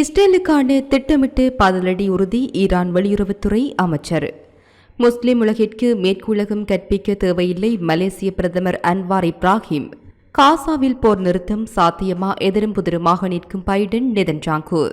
இஸ்ரேலுக்கான திட்டமிட்டு பதிலடி உறுதி ஈரான் வெளியுறவுத்துறை அமைச்சர். முஸ்லிம் உலகிற்கு மேற்குலகம் கற்பிக்க தேவையில்லை மலேசிய பிரதமர் அன்வார் இப்ராஹிம். காசாவில் போர் நிறுத்தம் சாத்தியமா? எதிரும் புதிருமாக நிற்கும் பைடன் நெதன்ஜாங்கு.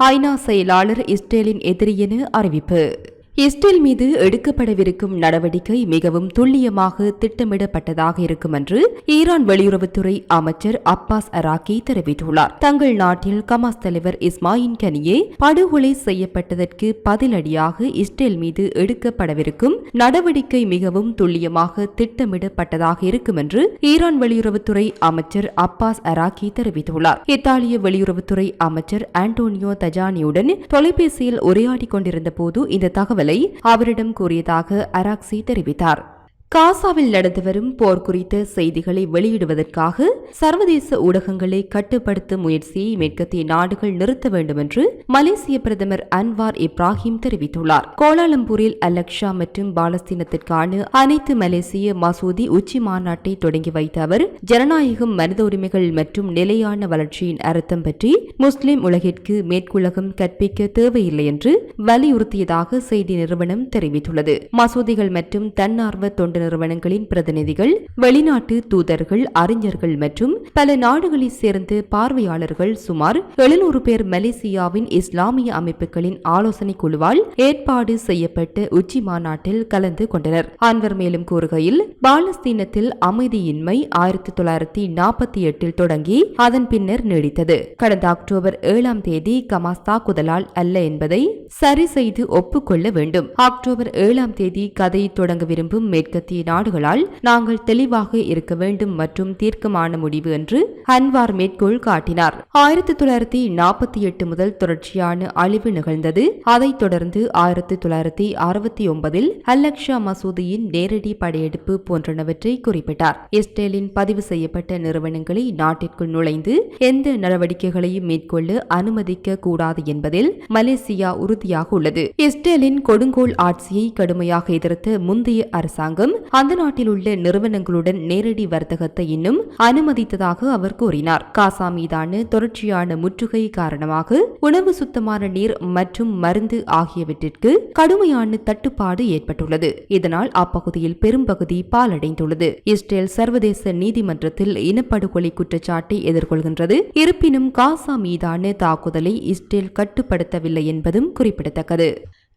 ஐநா செயலாளர் இஸ்ரேலின் எதிரி என அறிவிப்பு. இஸ்ரேல் மீது எடுக்கப்படவிருக்கும் நடவடிக்கை மிகவும் துல்லியமாக திட்டமிடப்பட்டதாக இருக்கும் என்று ஈரான் வெளியுறவுத்துறை அமைச்சர் அப்பாஸ் அராக்கி தெரிவித்துள்ளார். தங்கள் நாட்டில் கமாஸ் தலைவர் இஸ்மாயின் கனியே படுகொலை செய்யப்பட்டதற்கு பதிலடியாக இஸ்ரேல் மீது எடுக்கப்படவிருக்கும் நடவடிக்கை மிகவும் துல்லியமாக திட்டமிடப்பட்டதாக இருக்கும் என்று ஈரான் வெளியுறவுத்துறை அமைச்சர் அப்பாஸ் அராக்கி தெரிவித்துள்ளார். இத்தாலிய வெளியுறவுத்துறை அமைச்சர் ஆண்டோனியோ தஜானியுடன் தொலைபேசியில் உரையாடிக் கொண்டிருந்த போது இந்த தகவல் அவரிடம் கூறியதாக அராக்சி தெரிவித்தார். காசாவில் நடந்து வரும் போர் குறித்த செய்திகளை வெளியிடுவதற்காக சர்வதேச ஊடகங்களை கட்டுப்படுத்தும் முயற்சியை மேற்கத்திய நாடுகள் நிறுத்த வேண்டும் என்று மலேசிய பிரதமர் அன்வார் இப்ராஹிம் தெரிவித்துள்ளார். கோலாலம்பூரில் அலக்ஷா மற்றும் பாலஸ்தீனத்திற்கான அனைத்து மலேசிய மசூதி உச்சி மாநாட்டை தொடங்கி வைத்த அவர் ஜனநாயகம் மனித உரிமைகள் மற்றும் நிலையான வளர்ச்சியின் அர்த்தம் பற்றி முஸ்லிம் உலகிற்கு மேற்குலகம் கற்பிக்க தேவையில்லை என்று வலியுறுத்தியதாக செய்தி நிறுவனம் தெரிவித்துள்ளது. மசூதிகள் மற்றும் தன்னார்வ தொண்டு தொண்டு நிறுவனங்களின் பிரதிநிதிகள் வெளிநாட்டு தூதர்கள் அறிஞர்கள் மற்றும் பல நாடுகளைச் சேர்ந்த பார்வையாளர்கள் சுமார் எழுநூறு பேர் மலேசியாவின் இஸ்லாமிய அமைப்புகளின் ஆலோசனை குழுவால் ஏற்பாடு செய்யப்பட்ட உச்சி மாநாட்டில் கலந்து கொண்டனர். அன்வர் மேலும் கூறுகையில் பாலஸ்தீனத்தில் அமைதியின்மை ஆயிரத்தி தொள்ளாயிரத்தி நாற்பத்தி எட்டில் தொடங்கி அதன் பின்னர் நீடித்தது. கடந்த அக்டோபர் ஏழாம் தேதி கமாஸ் தாக்குதலால் அல்ல என்பதை சரி செய்து ஒப்புக்கொள்ள வேண்டும். அக்டோபர் ஏழாம் தேதி கதை தொடங்க விரும்பும் மேற்கத்திய நாடுகளால் நாங்கள் தெளிவாக இருக்க வேண்டும் மற்றும் தீர்க்கமான முடிவு என்று அன்வார் மேற்கோள் காட்டினார். ஆயிரத்தி தொள்ளாயிரத்தி நாற்பத்தி எட்டு முதல் தொடர்ச்சியான அழிவு நிகழ்ந்தது. அதைத் தொடர்ந்து ஆயிரத்தி தொள்ளாயிரத்தி அறுபத்தி ஒன்பதில் அல்லக்ஷா மசூதியின் நேரடி படையெடுப்பு போன்றனவற்றை குறிப்பிட்டார். இஸ்ரேலின் பதிவு செய்யப்பட்ட நிறுவனங்களை நாட்டிற்குள் நுழைந்து எந்த நடவடிக்கைகளையும் மேற்கொள்ள அனுமதிக்க கூடாது என்பதில் மலேசியா உறுதியாக உள்ளது. இஸ்ரேலின் கொடுங்கோல் ஆட்சியை கடுமையாக எதிர்த்த முந்தைய அரசாங்கம் அந்த நாட்டில் உள்ள நிறுவனங்களுடன் நேரடி வர்த்தகத்தை இன்னும் அனுமதித்ததாக அவர் கூறினார். காசா மீதான தொடர்ச்சியான முற்றுகை காரணமாக உணவு சுத்தமான நீர் மற்றும் மருந்து ஆகியவற்றிற்கு கடுமையான தட்டுப்பாடு ஏற்பட்டுள்ளது. இதனால் அப்பகுதியில் பெரும்பகுதி பாலடைந்துள்ளது இஸ்ரேல் சர்வதேச நீதிமன்றத்தில் இனப்படுகொலை குற்றச்சாட்டை எதிர்கொள்கின்றது. இருப்பினும் காசா மீதான தாக்குதலை இஸ்ரேல் கட்டுப்படுத்தவில்லை என்பதும் குறிப்பிடத்தக்கது.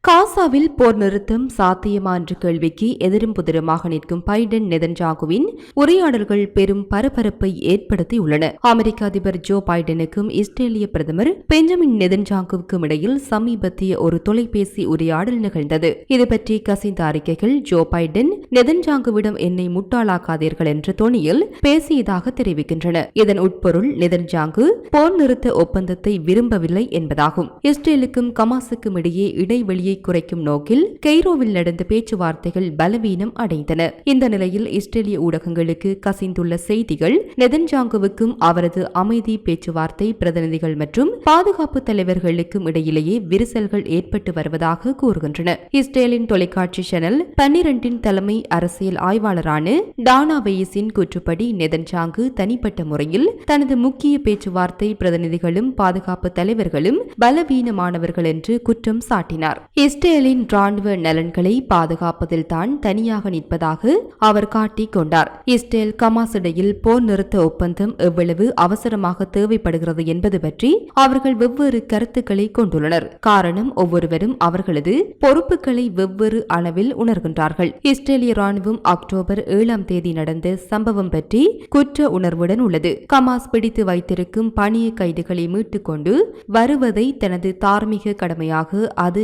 காசாவில் போர் நிறுத்தம் சாத்தியமா என்ற கேள்விக்கு எதிரும் புதிருமாக நிற்கும் பைடன் நெதன்ஜாகுவின் உரையாடல்கள் பெரும் பரபரப்பை ஏற்படுத்தியுள்ளன. அமெரிக்க அதிபர் ஜோ பைடனுக்கும் இஸ்ரேலிய பிரதமர் பெஞ்சமின் நெதன்ஜாகுவுக்கும் இடையில் சமீபத்திய ஒரு தொலைபேசி உரையாடல் நிகழ்ந்தது. இது பற்றி கசிந்த அறிக்கைகள் ஜோ பைடன் நெதன்ஜாங்குவிடம் என்னை முட்டாளாக்காதீர்கள் என்ற தொனியில் பேசியதாக தெரிவிக்கின்றன. இதன் உட்பொருள் நெதன்ஜாங்கு போர் நிறுத்த ஒப்பந்தத்தை விரும்பவில்லை என்பதாகும். இஸ்ரேலுக்கும் கமாசுக்கும் இடையே இடைவெளியை வலியை குறைக்கும் நோக்கில் கெய்ரோவில் நடந்த பேச்சுவார்த்தைகள் பலவீனம் அடைந்தன. இந்த நிலையில் இஸ்ரேலிய ஊடகங்களுக்கு கசிந்துள்ள செய்திகள் நெதன்ஜாங்குவுக்கும் அவரது அமைதி பேச்சுவார்த்தை பிரதிநிதிகள் மற்றும் பாதுகாப்பு தலைவர்களுக்கும் இடையிலேயே விரிசல்கள் ஏற்பட்டு வருவதாக கூறுகின்றன. இஸ்ரேலின் தொலைக்காட்சி சேனல் பன்னிரண்டின் தலைமை அரசியல் ஆய்வாளரான டானா வெயிஸின் கூற்றுப்படி நெதன்ஜாங்கு தனிப்பட்ட முறையில் தனது முக்கிய பேச்சுவார்த்தை பிரதிநிதிகளும் பாதுகாப்பு தலைவர்களும் பலவீனமானவர்கள் என்று குற்றம் சாட்டினார். இஸ்ரேலின் ராணுவ நலன்களை பாதுகாப்பதில் தான் தனியாக நிற்பதாக அவர் காட்டிக் கொண்டார் இஸ்ரேல் கமாஸ் இடையில் போர் நிறுத்த ஒப்பந்தம் எவ்வளவு அவசரமாக தேவைப்படுகிறது என்பது பற்றி அவர்கள் வெவ்வேறு கருத்துக்களை கொண்டுள்ளனர். காரணம் ஒவ்வொருவரும் அவர்களது பொறுப்புகளை வெவ்வேறு அளவில் உணர்கின்றார்கள். இஸ்ரேலிய ராணுவம் அக்டோபர் ஏழாம் தேதி நடந்த சம்பவம் பற்றி குற்ற உணர்வுடன் உள்ளது. கமாஸ் பிடித்து வைத்திருக்கும் பணிய கைதுகளை மீட்டுக் கொண்டு வருவதை தனது தார்மீக கடமையாக அது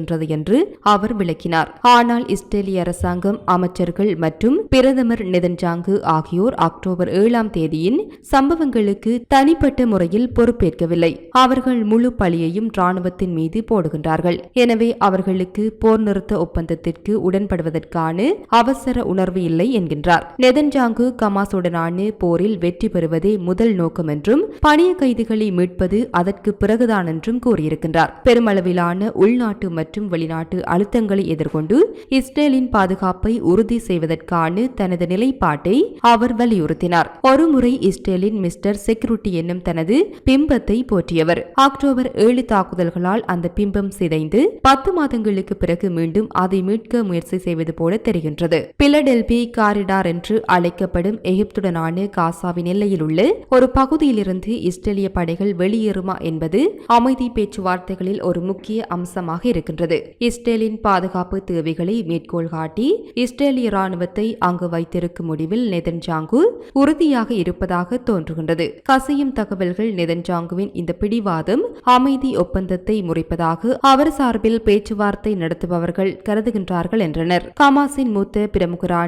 வருகின்றது என்று அவர் விளக்கினார். ஆனால் இஸ்ரேலிய அரசாங்கம் அமைச்சர்கள் மற்றும் பிரதமர் நெதன்ஜாங்கு ஆகியோர் அக்டோபர் ஏழாம் தேதியின் சம்பவங்களுக்கு தனிப்பட்ட முறையில் பொறுப்பேற்கவில்லை. அவர்கள் முழு பழியையும் ராணுவத்தின் மீது போடுகின்றார்கள். எனவே அவர்களுக்கு போர் நிறுத்த ஒப்பந்தத்திற்கு உடன்படுவதற்கான அவசர உணர்வு இல்லை என்கின்றார். நெதன்ஜாங்கு கமாசுடனான போரில் வெற்றி பெறுவதே முதல் நோக்கம் என்றும் பணிய கைதிகளை மீட்பது அதற்கு பிறகுதான் என்றும் கூறியிருக்கின்றார். பெருமளவிலான உள்நாட்டு மற்றும் மற்றும் வெளிநாட்டு அழுத்தங்களை எதிர்கொண்டு இஸ்ரேலின் பாதுகாப்பை உறுதி செய்வதற்கான தனது நிலைப்பாட்டை அவர் வலியுறுத்தினார். ஒருமுறை இஸ்ரேலின் மிஸ்டர் செக்யூரிட்டி என்னும் தனது பிம்பத்தை போற்றியவர். அக்டோபர் ஏழு தாக்குதல்களால் அந்த பிம்பம் சிதைந்து பத்து மாதங்களுக்கு பிறகு மீண்டும் அதை மீட்க முயற்சி செய்வது போல தெரிகின்றது. பிலடெல்பி காரிடார் என்று அழைக்கப்படும் எகிப்துடனான காசாவின் எல்லையில் உள்ள ஒரு பகுதியிலிருந்து இஸ்ரேலிய படைகள் வெளியேறுமா என்பது அமைதி பேச்சுவார்த்தைகளில் ஒரு முக்கிய அம்சமாக இருக்கின்றது. வருகின்றது இஸ்ரேலின் பாதுகாப்பு தேவைகளை மேற்கோள் காட்டி இஸ்ரேலிய ராணுவத்தை அங்கு வைத்திருக்கும் முடிவில் நெதன்ஜாங்கு உறுதியாக இருப்பதாக தோன்றுகின்றது. கசியும் தகவல்கள் நெதன்ஜாங்குவின் இந்த பிடிவாதம் அமைதி ஒப்பந்தத்தை முறைப்பதாக அவர் சார்பில் பேச்சுவார்த்தை நடத்துபவர்கள் கருதுகின்றார்கள் என்றனர். கமாஸின் மூத்த பிரமுகரான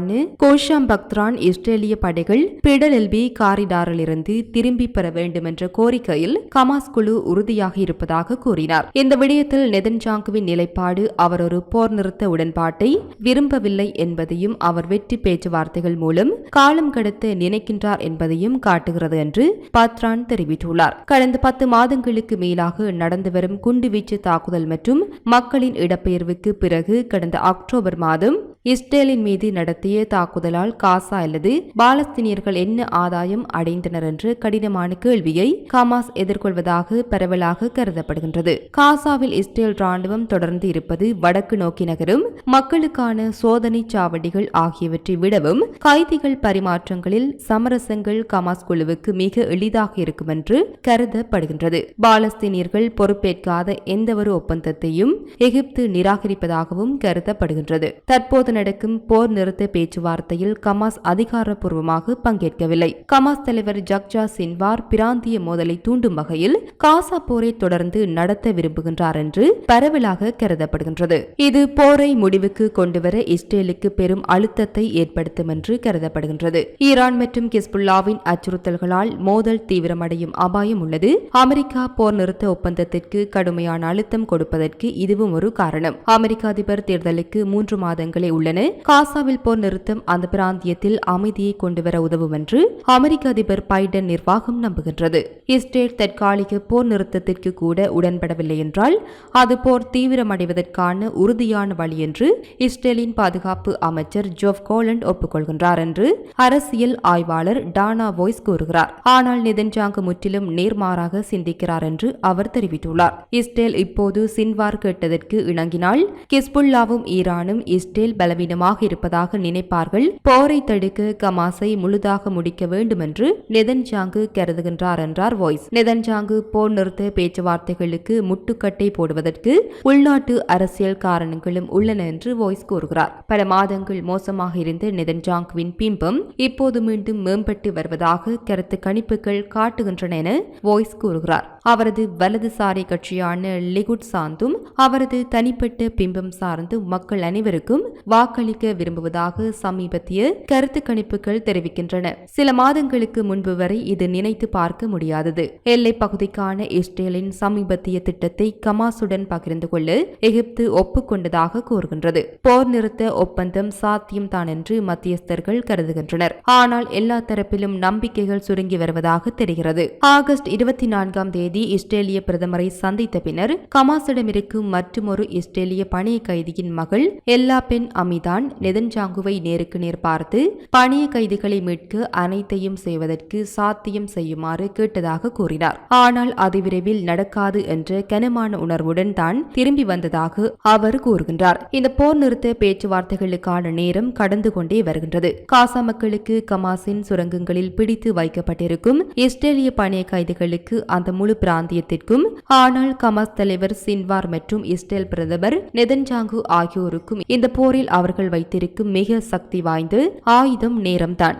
கோஷாம் பக்த்ரான் இஸ்ரேலிய படைகள் பிடலெல்பி காரிடாரிலிருந்து திரும்பி பெற வேண்டும் என்ற கோரிக்கையில் கமாஸ் குழு உறுதியாக இருப்பதாக கூறினார். இந்த விடயத்தில் நெதன்ஜாங்குவின் நிலைப்பாடு அவர் ஒரு போர் நிறுத்த உடன்பாட்டை விரும்பவில்லை என்பதையும் அவர் வெற்றி பேச்சுவார்த்தைகள் மூலம் காலம் கடத்த நினைக்கின்றார் என்பதையும் காட்டுகிறது என்று பத்ரான் தெரிவித்துள்ளார். கடந்த பத்து மாதங்களுக்கு மேலாக நடந்து வரும் குண்டுவீச்சு தாக்குதல் மற்றும் மக்களின் இடப்பெயர்வுக்கு பிறகு கடந்த அக்டோபர் மாதம் இஸ்ரேலின் மீது நடத்திய தாக்குதலால் காசா அல்லது பாலஸ்தீனியர்கள் என்ன ஆதாயம் அடைந்தனர் என்று கடினமான கேள்வியை ஹமாஸ் எதிர்கொள்வதாக பரவலாக கருதப்படுகின்றது. காசாவில் இஸ்ரேல் ராணுவம் தொடர்ந்து இருப்பது வடக்கு நோக்கி நகரும் மக்களுக்கான சோதனை சாவடிகள் ஆகியவற்றை விடவும் கைதிகள் பரிமாற்றங்களில் சமரசங்கள் கமாஸ் குழுவுக்கு மிக எளிதாக இருக்கும் என்று கருதப்படுகின்றது. பாலஸ்தீனியர்கள் பொறுப்பேற்காத எந்தவொரு ஒப்பந்தத்தையும் எகிப்து நிராகரிப்பதாகவும் கருதப்படுகின்றது. தற்போது நடக்கும் போர் நிறுத்த பேச்சுவார்த்தையில் கமாஸ் அதிகாரப்பூர்வமாக பங்கேற்கவில்லை. கமாஸ் தலைவர் ஜக்ஜா சின்வார் பிராந்திய மோதலை தூண்டும் வகையில் காசா போரை தொடர்ந்து நடத்த விரும்புகின்றார் என்று பரவலாக கருதப்படுகின்றது. இது போரை முடிவுக்கு கொண்டுவர இஸ்ரேலுக்கு பெரும் அழுத்தத்தை ஏற்படுத்தும் என்று கருதப்படுகின்றது. ஈரான் மற்றும் கிஸ்புல்லாவின் அச்சுறுத்தல்களால் மோதல் தீவிரமடையும் அபாயம் உள்ளது. அமெரிக்கா போர் நிறுத்த ஒப்பந்தத்திற்கு கடுமையான அழுத்தம் கொடுப்பதற்கு இதுவும் ஒரு காரணம். அமெரிக்க அதிபர் தேர்தலுக்கு மூன்று மாதங்களே உள்ளன. காசாவில் போர் நிறுத்தம் அந்த பிராந்தியத்தில் அமைதியை கொண்டுவர உதவும் என்று அமெரிக்க அதிபர் பைடன் நிர்வாகம் நம்புகின்றது. இஸ்ரேல் தற்காலிக போர் நிறுத்தத்திற்கு கூட உடன்படவில்லை என்றால் அது போர் தீவிரமடைவதற்கான உறுதியான வழி என்று இஸ்ரேலின் பாதுகாப்பு அமைச்சர் ஜோப் கோலண்ட் ஒப்புக்கொள்கின்றார் என்று அரசியல் ஆய்வாளர் டானா வோய்ஸ் கூறுகிறார். ஆனால் நிதன்ஜாங்கு முற்றிலும் நேர்மாறாக சிந்திக்கிறார் என்று அவர் தெரிவித்துள்ளார். இஸ்ரேல் இப்போது சின்வார் கேட்டதற்கு இணங்கினால் கிஸ்புல்லாவும் ஈரானும் இஸ்ரேல் பல பலவீனமாக இருப்பதாக நினைப்பார்கள். போரை தடுக்க கமாஸை முழுதாக முடிக்க வேண்டும் என்று நெதன்ஜாங்கு கருதுகின்றார் என்றார் வாய்ஸ். நெதன்ஜாங்கு போர் நிறுத்த பேச்சுவார்த்தைகளுக்கு முட்டுக்கட்டை போடுவதற்கு உள்நாட்டு அரசியல் காரணங்களும் உள்ளன என்று வாய்ஸ் கூறுகிறார். பல மாதங்கள் மோசமாக இருந்த நெதன்ஜாங்குவின் பிம்பம் இப்போது மீண்டும் மேம்பட்டு வருவதாக கருத்து கணிப்புகள் காட்டுகின்றன என வாய்ஸ் கூறுகிறார். அவரது வலதுசாரி கட்சியான லிகுட் சார்ந்தும் அவரது தனிப்பட்ட பிம்பம் சார்ந்து மக்கள் அனைவருக்கும் வா வாக்களிக்க விரும்புவதாக சமீபத்திய கருத்து கணிப்புகள் தெரிவிக்கின்றன. சில மாதங்களுக்கு முன்பு வரை இது நினைத்து பார்க்க முடியாதது. எல்லை பகுதிக்கான இஸ்ரேலின் சமீபத்திய திட்டத்தை கமாசுடன் பகிர்ந்து கொள்ள எகிப்து ஒப்புக்கொண்டதாக கூறுகின்றது. போர் நிறுத்த ஒப்பந்தம் சாத்தியம்தான் என்று மத்தியஸ்தர்கள் கருதுகின்றனர். ஆனால் எல்லா தரப்பிலும் நம்பிக்கைகள் சுருங்கி வருவதாக தெரிகிறது. ஆகஸ்ட் இருபத்தி நான்காம் தேதி இஸ்ரேலிய பிரதமரை சந்தித்த பின்னர் கமாசிடமிருக்கும் மற்றொரு இஸ்ரேலிய பணிய கைதியின் மகள் எல்லா பெண் அமிதான் நெதன்ஜாங்குவை நேருக்கு நேர் பார்த்து பணிய கைதிகளை மீட்க அனைத்தையும் செய்வதற்கு சாத்தியம் செய்யுமாறு கேட்டதாக கூறினார். ஆனால் அது விரைவில் நடக்காது என்ற கனமான உணர்வுடன் தான் திரும்பி வந்ததாக அவர் கூறுகின்றார். இந்த போர் நிறுத்த பேச்சுவார்த்தைகளுக்கான நேரம் கடந்து கொண்டே வருகின்றது. காசா மக்களுக்கு கமாசின் சுரங்கங்களில் பிடித்து வைக்கப்பட்டிருக்கும் இஸ்ரேலிய பணிய கைதிகளுக்கு அந்த முழு பிராந்தியத்திற்கும் ஆனால் கமாஸ் தலைவர் சின்வார் மற்றும் இஸ்ரேல் பிரதமர் நெதன்ஜாங்கு ஆகியோருக்கும் இந்த போரில் அவர்கள் வைத்திருக்கும் மிக சக்தி வாய்ந்த ஆயுதம் நேரம்தான்.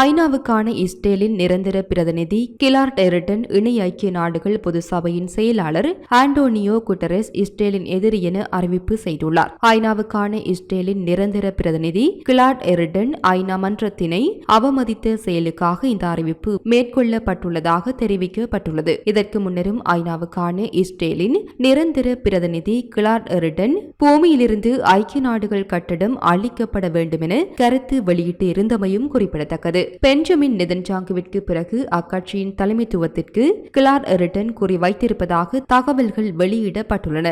ஐநாவுக்கான இஸ்ரேலின் நிரந்தர பிரதிநிதி கிலார் டெரிட்டன் இணை ஐக்கிய நாடுகள் பொது சபையின் செயலாளர் ஆண்டோனியோ குட்டரஸ் இஸ்ரேலின் எதிரி என அறிவிப்பு செய்துள்ளார். ஐநாவுக்கான இஸ்ரேலின் நிரந்தர பிரதிநிதி கிலார்ட் எரிடன் ஐநா மன்றத்தினை அவமதித்த செயலுக்காக இந்த அறிவிப்பு மேற்கொள்ளப்பட்டுள்ளதாக தெரிவிக்கப்பட்டுள்ளது. இதற்கு முன்னரும் ஐநாவுக்கான இஸ்ரேலின் நிரந்தர பிரதிநிதி கிலார்ட் எரிடன் பூமியிலிருந்து ஐக்கிய நாடுகள் கட்டடம் அளிக்கப்பட வேண்டும் என கருத்து வெளியிட்டு இருந்தமையும் குறிப்பிடத்தக்கது. பெஞ்சமின் நெதன்ஜாங்குவிற்கு பிறகு அக்கட்சியின் தலைமைத்துவத்திற்கு கிளார் எரிட்டன் கூறி வைத்திருப்பதாக தகவல்கள் வெளியிடப்பட்டுள்ளன.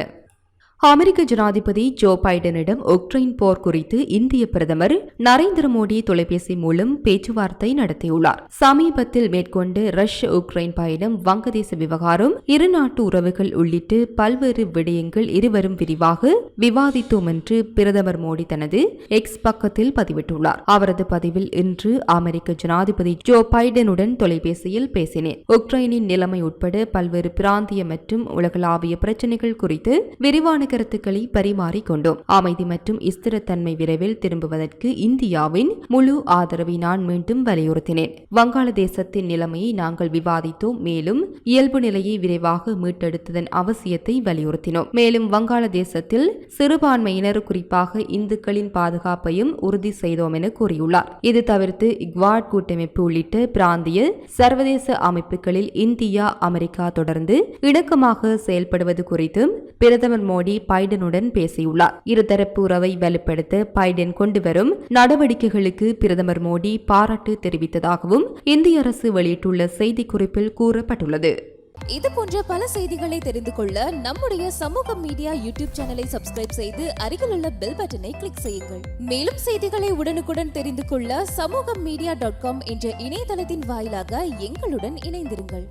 அமெரிக்க ஜனாதிபதி ஜோ பைடனிடம் உக்ரைன் போர் குறித்து இந்திய பிரதமர் நரேந்திர மோடி தொலைபேசி மூலம் பேச்சுவார்த்தை நடத்தியுள்ளார். சமீபத்தில் மேற்கொண்டு ரஷ்ய உக்ரைன் பயணம் வங்கதேச விவகாரம் இருநாட்டு உறவுகள் உள்ளிட்டு பல்வேறு விடயங்கள் இருவரும் விரிவாக விவாதித்தோம் என்று பிரதமர் மோடி தனது எக்ஸ் பக்கத்தில் பதிவிட்டுள்ளார். அவரது பதிவில் இன்று அமெரிக்க ஜனாதிபதி ஜோ பைடனுடன் தொலைபேசியில் பேசினேன். உக்ரைனின் நிலைமை உட்பட பல்வேறு பிராந்திய மற்றும் உலகளாவிய பிரச்சினைகள் குறித்து விரிவான கருத்துக்களை பரிமாறிக்கொண்டோம். அமைதி மற்றும் ஸ்திரத்தன்மை விரைவில் திரும்புவதற்கு இந்தியாவின் முழு ஆதரவை நான் மீண்டும் வலியுறுத்தினேன். வங்காளதேசத்தின் நிலைமையை நாங்கள் விவாதித்தோம். மேலும் இயல்பு நிலையை விரைவாக மீட்டெடுத்ததன் அவசியத்தை வலியுறுத்தினோம். மேலும் வங்காளதேசத்தில் சிறுபான்மையினர் குறிப்பாக இந்துக்களின் பாதுகாப்பையும் உறுதி செய்தோம் என கூறியுள்ளார். இது தவிர்த்து இக்வாட் கூட்டமைப்பு உள்ளிட்ட பிராந்திய சர்வதேச அமைப்புகளில் இந்தியா அமெரிக்கா தொடர்ந்து இணக்கமாக செயல்படுவது குறித்தும் பிரதமர் மோடி பைடனுடன் பேசியுள்ளார். இருதரப்பு உறவை வலுப்படுத்த பைடன் கொண்டுவரும் நடவடிக்கைகளுக்கு பிரதமர் மோடி பாராட்டு தெரிவித்ததாகவும் இந்திய அரசு வெளியிட்டுள்ள செய்திக்குறிப்பில் கூறப்பட்டுள்ளது. இது போன்ற பல செய்திகளை தெரிந்து கொள்ள நம்முடைய சமூக மீடியா யூடியூப் சேனலை சப்ஸ்கிரைப் செய்து அருகில் உள்ள பெல் பட்டனை கிளிக் செய்யுங்கள். மேலும் செய்திகளை உடனுக்குடன் தெரிந்து கொள்ள சமூக மீடியா டாட் காம் என்ற இணையதளத்தின் வாயிலாக எங்களுடன் இணைந்திருங்கள்.